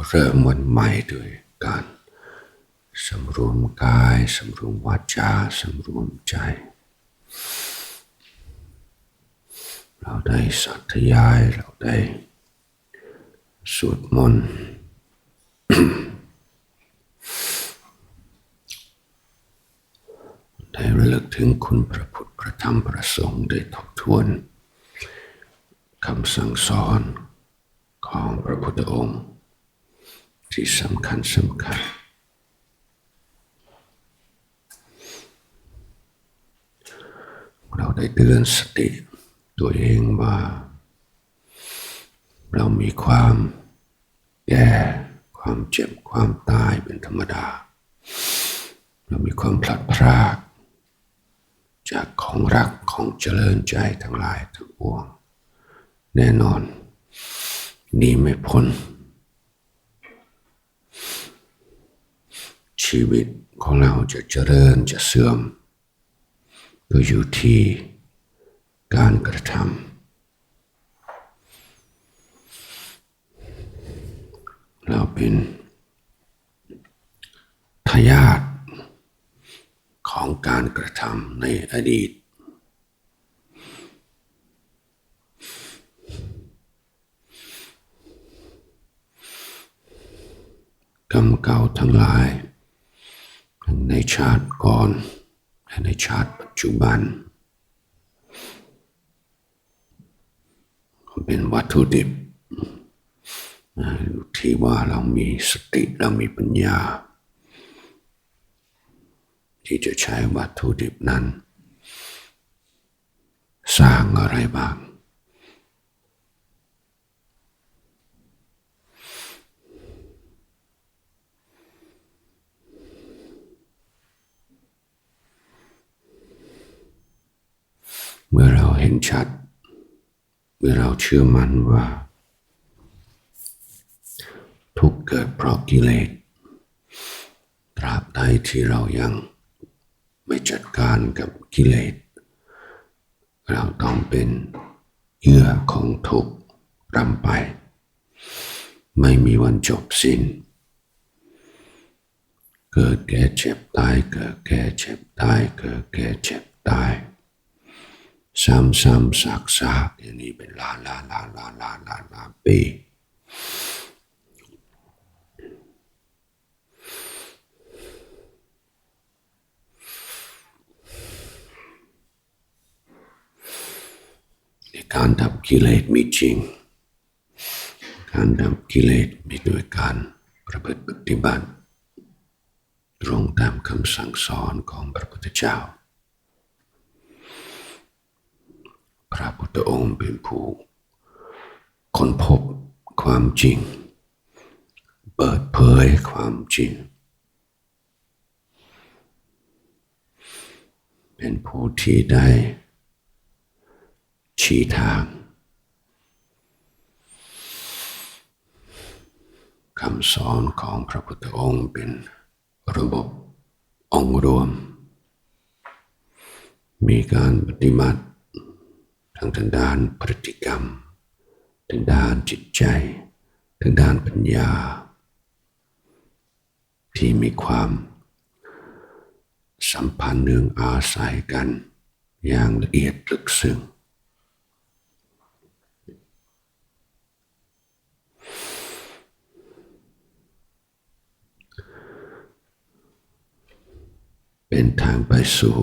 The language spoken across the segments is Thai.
ก็เริ่มวันใหม่ด้วยการสำรวมกายสำรวมวาจาสำรวมใจ เราได้สัตยายเราได้สวดมนต์ได้ระลึกถึงคุณพระพุทธพระธรรมพระสงฆ์ได้ทบทวนคำสั่งสอนของพระพุทธองค์ ที่สำคัญสำคัญ เราได้เตือนสติตัวเองว่า เรามีความแก่ความเจ็บความตายเป็นธรรมดา เรามีความพลัดพรากจากของรักของเจริญใจทั้งหลายทั้งปวง แน่นอนหนี่ไม่พ้น ชีวิตของเราจะเจริญจะเสื่อม ก็อยู่ที่การกระทำเราเป็นทายาทของการกระทำในอดีต กรรมเก่าทั้งหลาย ทั้งในชาติก่อน และในชาติปัจจุบัน เป็นวัตถุดิบที่ว่าเรามีสติเรามีปัญญา ที่จะใช้วัตถุดิบนั้น สร้างอะไรบ้าง เมื่อเราเห็นชัด เมื่อเราเชื่อมั่นว่า ทุกเกิดเพราะกิเลสตราบใดที่เรายังไม่จัดการกับกิเลส เราต้องเป็นเหยื่อของทุกข์รำไป ไม่มีวันจบสิ้น เกิดแก่เจ็บตาย เกิดแก่เจ็บตาย เกิดแก่เจ็บตาย ซ้ำซ้ำซากซากอย่างนี้เป็นล้านล้านล้านล้านล้านล้านล้านปีการดับกิเลสมีจริง การดับกิเลสมีโดยการประพฤติปฏิบัติ ตรงตามคำสั่งสอนของพระพุทธเจ้า พระพุทธองค์เป็นผู้ค้นพบความจริง เปิดเผยความจริง เป็นผู้ที่ได้ชี้ทางคำสอนของพระพุทธองค์เป็นระบบองค์รวม มีการปฏิบัติ ทั้งทางด้านพฤติกรรม ทางด้านจิตใจ ทางด้านปัญญา ที่มีความสัมพันธ์เนื่องอาศัยกันอย่างละเอียดลึกซึ้งเป็นทางไปสู่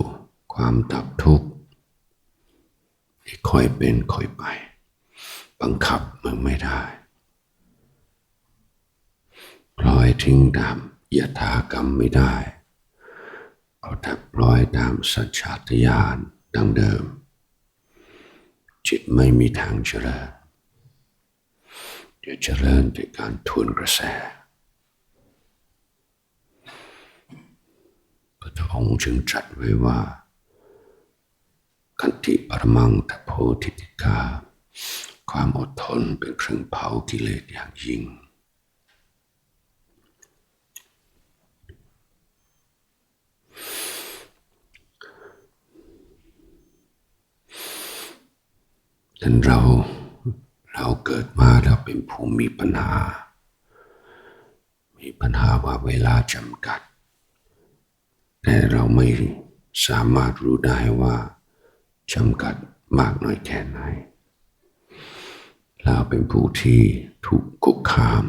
ความดับทุกข์ ค่อยเป็นค่อยไป บังคับมันไม่ได้ปล่อยทิ้งตามยถากรรมไม่ได้ เอาแต่ปล่อยตามสัญชาตญาณดังเดิม จิตไม่มีทางเจริญจะเจริญด้วยการทวนกระแสพระองค์จึงตรัสไว้ว่า คันติปรมังตโพธิติกา ความอดทนเป็นเครื่องเผากิเลสอย่างยิ่ง ดังนั้นเราเราเกิดมาเราเป็นผู้มีปัญหา มีปัญหาว่าเวลาจำกัด แต่เราไม่สามารถรู้ได้ว่า จำกัดมากน้อยแค่ไหนเราเป็นผู้ที่ถูกคุกคาม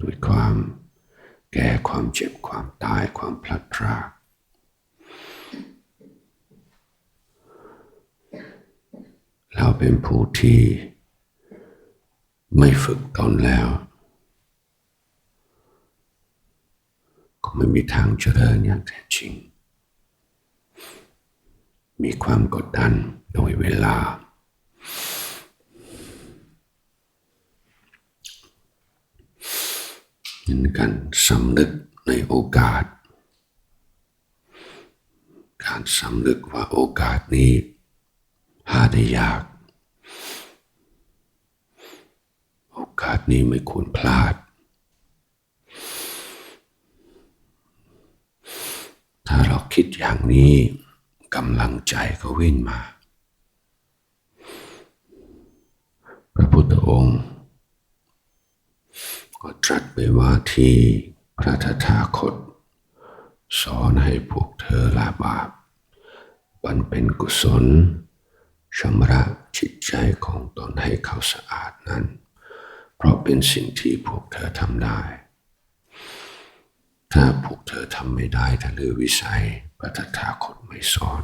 ด้วยความแก่ความเจ็บความตายความพลัดพรากเราเป็นผู้ที่ไม่ฝึกตนแล้ว ก็ไม่มีทางเจริญอย่างแท้จริง มีความกดดันโดยเวลา เป็นการสำนึกในโอกาส การสำนึกว่าโอกาสนี้หาได้ยาก โอกาสนี้ไม่ควรพลาด ถ้าเราคิดอย่างนี้ กำลังใจก็วิ่งมา พระพุทธองค์ ก็ตรัสไปว่าที่พระตถาคต สอนให้พวกเธอละบาปบันเป็นกุศลชำระจิตใจของตนให้เขาสะอาดนั้น เพราะเป็นสิ่งที่พวกเธอทำได้ ถ้าพวกเธอทำไม่ได้ถ้าลือวิสัย พระตถาคตไม่สอน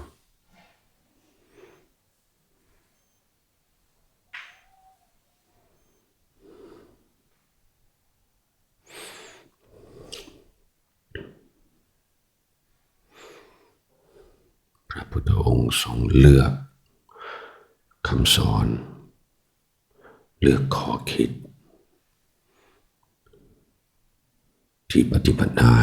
พระพุทธองค์ทรงเลือกคำสอน เลือกข้อคิด ที่ปฏิบัติได้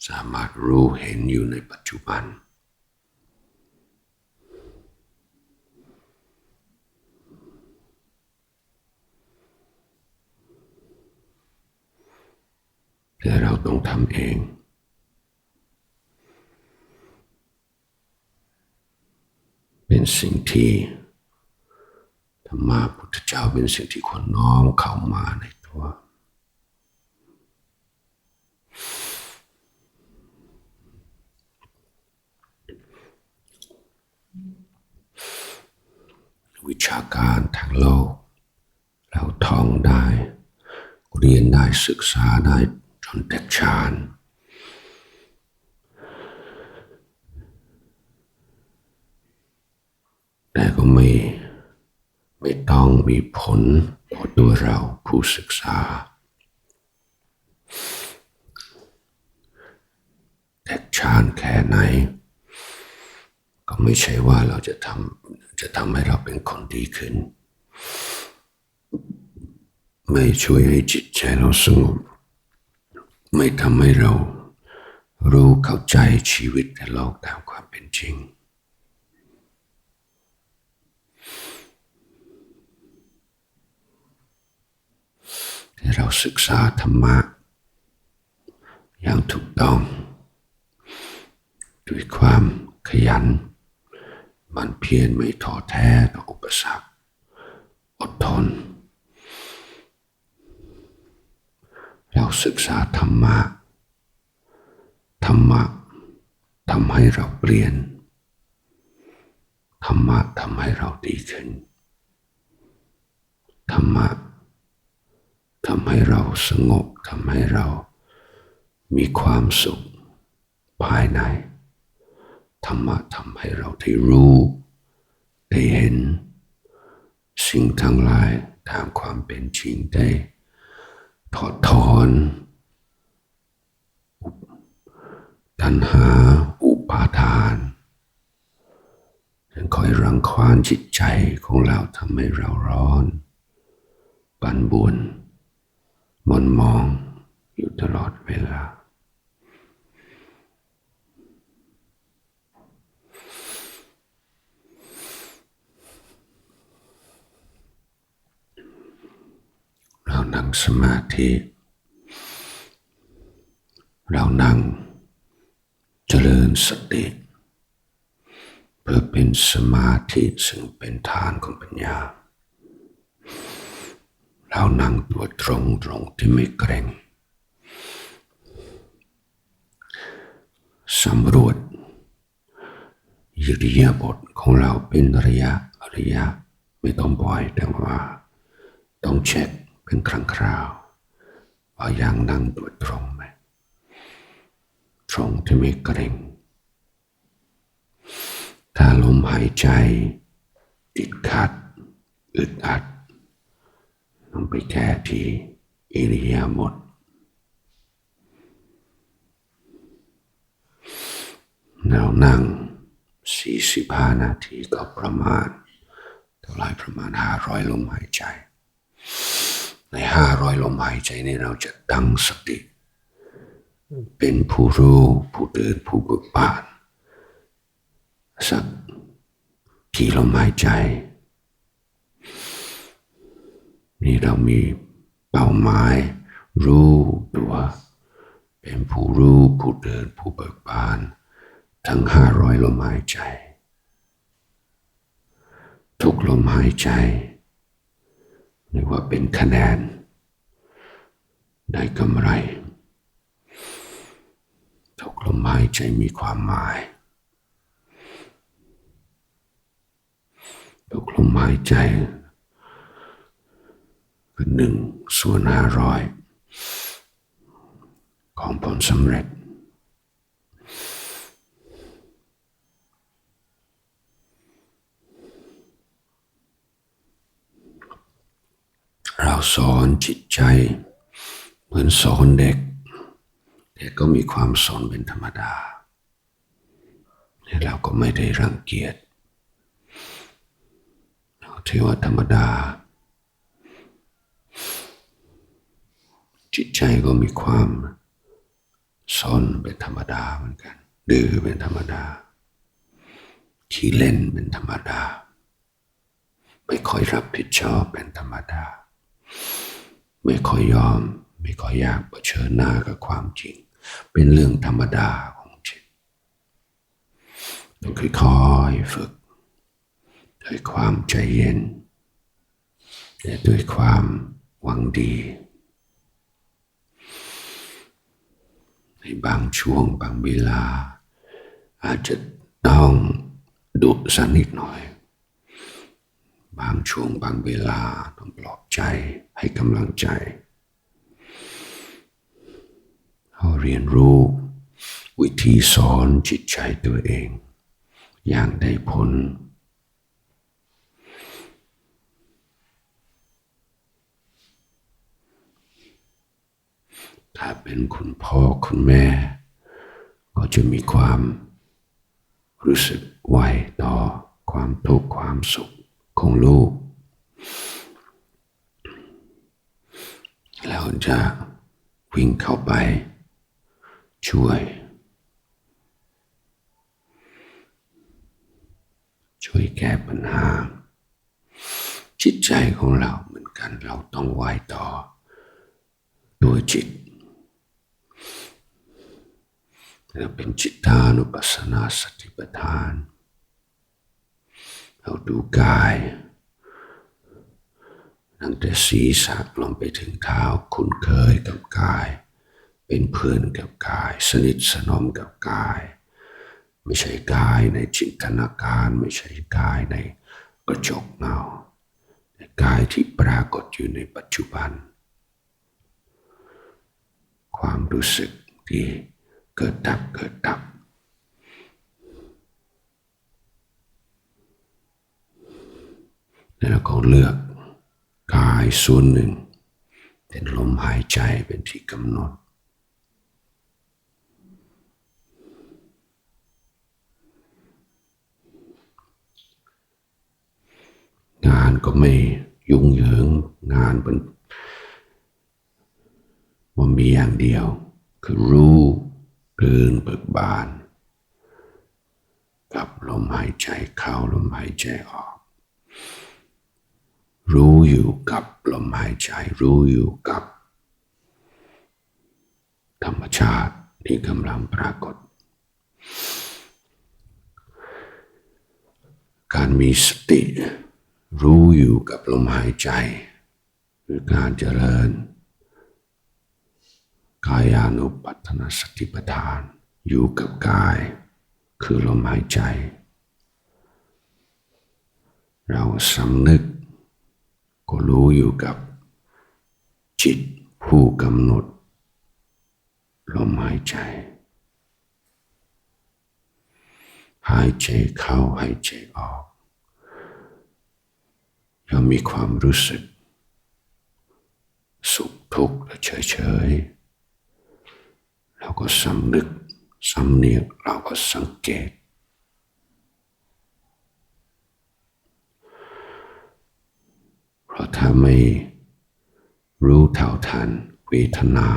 สามารถรู้เห็นอยู่ในปัจจุบัน แต่เราต้องทำเองเป็นสิ่งที่ธรรมาพุทธเจ้าเป็นสิ่งที่คนน้อมเข้ามาในตัว วิชาการทางโลก เราท่องได้ เรียนได้ศึกษาได้จนแตกฉานแต่ก็ไม่ไม่ต้องมีผลต่อตัวเราผู้ศึกษา แตกฉานแค่ไหน ก็ไม่ใช่ว่าเราจะทำจะทำให้เราเป็นคนดีขึ้น ไม่ช่วยให้จิตใจเราสงบ ไม่ทำให้เรารู้เข้าใจชีวิตในโลกตามความเป็นจริง เราศึกษาธรรมะ อย่างถูกต้อง ด้วยความขยัน มันเพียรไม่ท้อแท้ต่ออุปสรรค อดทน เราศึกษาธรรมะ ธรรมะทำให้เราเปลี่ยน ธรรมะทำให้เราดีขึ้น ธรรมะทำให้เราสงบทำให้เรามีความสุขภายใน ธรรมะทำให้เราได้รู้ ได้เห็น สิ่งทั้งหลายตามความเป็นจริงได้ ถอดถอนตัณหาอุปาทานยังคอยรังควานจิตใจของเราทำให้เราร้อน ปั่นบุญมนมองอยู่ตลอดเวลา นั่งสมาธิ เรานั่งเจริญสติ เพื่อเป็นสมาธิซึ่งเป็นฐานของปัญญา เรานั่งตัวตรงตรงที่ไม่เกรงสำรวจอิริยาบถของเราเป็นระยะระยะ ไม่ต้องบ่อยแต่ว่า ต้องเช็ค เป็นครั้งคราวว่ายังนั่งตัวตรงไหมตรงที่ไม่เกรงถ้าลมหายใจ ติดขัด อึดอัดต้องไปแก้ที่อิริยาบถเรานั่ง 45 นาทีก็ประมาณ เท่าไรประมาณ 500 ลมหายใจ ใน500ลมหายใจนี้เราจะตั้งสติ เป็นผู้รู้ผู้ตื่นผู้เบิกบานสักกี่ลมหายใจ นี่เรามีเป้าหมาย รู้ตัวเป็นผู้รู้ผู้เดินผู้เบิกบาน ทั้งห้าร้อยลมหายใจ ทุกลมหายใจ เรียกว่าเป็นคะแนน ได้กำไรทุกลมหายใจมีความหมายทุกลมหายใจคือหนึ่งส่วนห้าร้อยของผลสำเร็จ เรา สอนจิตใจ เหมือนสอนเด็ก แต่ก็มีความสอนเป็นธรรมดาและเราก็ไม่ได้รังเกียจเราถือว่าธรรมดา จิตใจก็มีความสอนเป็นธรรมดาเหมือนกันดื้อเป็นธรรมดา ขี้เล่นเป็นธรรมดา ไม่ค่อยรับผิดชอบเป็นธรรมดา ไม่ค่อยยอม ไม่ค่อยอยากเผชิญหน้ากับความจริง เป็นเรื่องธรรมดาของจิตต้องค่อยๆฝึก ด้วยความใจเย็นและด้วยความหวังดี ในบางช่วงบางเวลา อาจจะต้องดุสักนิดหน่อย บางช่วงบางเวลาต้องปลอบใจให้กำลังใจเราเรียนรู้ วิธีสอนจิตใจตัวเอง อย่างได้ผล ถ้าเป็นคุณพ่อคุณแม่ ก็จะมีความรู้สึกไหวต่อความทุกข์ความสุข ของลูก แล้วจะวิ่งเข้าไป ช่วย ช่วยแก้ปัญหา จิตใจของเราเหมือนกันเราต้องไหวต่อด้วยจิตเราเป็นจิตานุปัสสนาสติปัฏฐาน เราดูกายตั้งแต่ศีรษะลงไปถึงเท้าคุ้นเคยกับกาย เป็นเพื่อนกับกาย สนิทสนมกับกาย ไม่ใช่กายในจินตนาการไม่ใช่กายในกระจกเงาแต่กายที่ปรากฏอยู่ในปัจจุบัน ความรู้สึกที่เกิดดับเกิดดับ แล้วเราก็เลือกกายส่วนหนึ่ง เป็นลมหายใจเป็นที่กำหนด งานก็ไม่ยุ่งเหยิงงานเป็นมันมีอย่างเดียว คือรู้ตื่นเบิกบาน กับลมหายใจเข้าลมหายใจออก รู้อยู่กับลมหายใจ รู้อยู่กับ ธรรมชาติที่กำลังปรากฏ การมีสติ รู้อยู่กับลมหายใจ คือการเจริญ กายานุปัฏฐนสติปัฏฐาน อยู่กับกาย คือลมหายใจ เราสำนึก ก็รู้อยู่กับจิตผู้กำหนด ลมหายใจ หายใจเข้าหายใจออกเรามีความรู้สึก สุขทุกข์เฉยเฉยๆเราก็สำนึกสำเนียกเราก็สังเกต เพราะถ้าไม่รู้เท่าทันเวทนา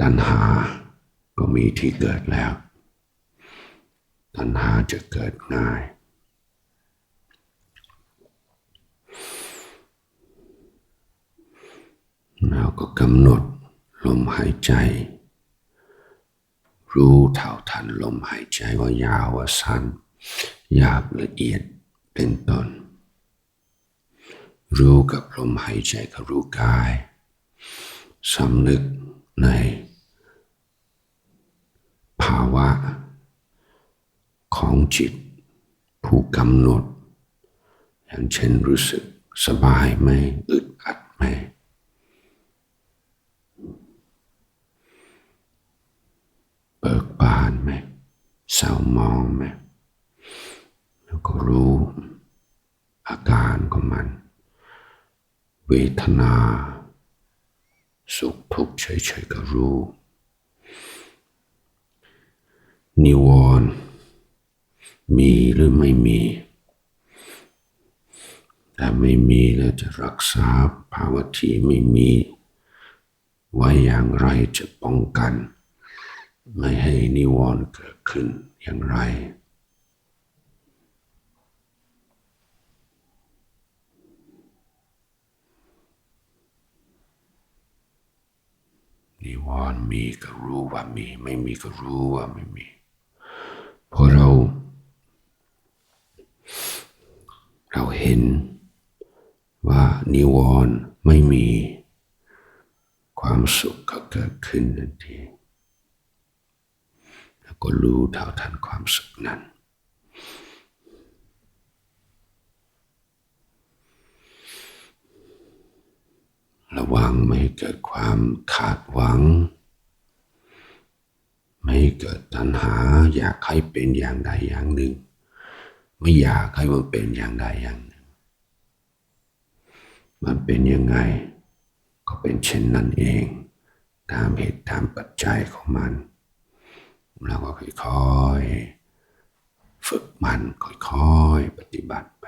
ตัณหาก็มีที่เกิดแล้ว ตัณหาจะเกิดง่ายเราก็กำหนดลมหายใจ รู้เท่าทันลมหายใจว่ายาวว่าสั้นหยาบละเอียดเป็นต้น รู้กับลมหายใจกับรู้กายสำนึกใน ภาวะ ของจิต ผู้กำหนด อย่างเช่นรู้สึกสบายไหมอึดอัดไหมเบิกบานไหมเศร้ามองไหมแล้วก็รู้อาการของมัน เวทนา สุขทุกข์เฉยๆก็รู้ นิวรณ์มีหรือไม่มี ถ้าไม่มีแล้วจะรักษาภาวะที่ไม่มี ไว้อย่างไรจะป้องกัน ไม่ให้นิวรณ์เกิดขึ้นอย่างไร นิวรณ์มีก็รู้ว่ามี ไม่มีก็รู้ว่าไม่มีเพราะเรา เราเห็นว่านิวรณ์ไม่มี ความสุขก็เกิดขึ้นทันทีแล้วก็รู้เท่าทันความสุขนั้น วังไม่ให้เกิดความขาดหวัง ไม่ให้เกิดตัณหา อยากให้เป็นอย่างใดอย่างหนึ่ง ไม่อยากให้มันเป็นอย่างใดอย่างหนึ่ง มันเป็นยังไง ก็เป็นเช่นนั้นเอง ตามเหตุตามปัจจัยของมันเราก็ค่อยๆฝึกมันค่อยๆปฏิบัติไป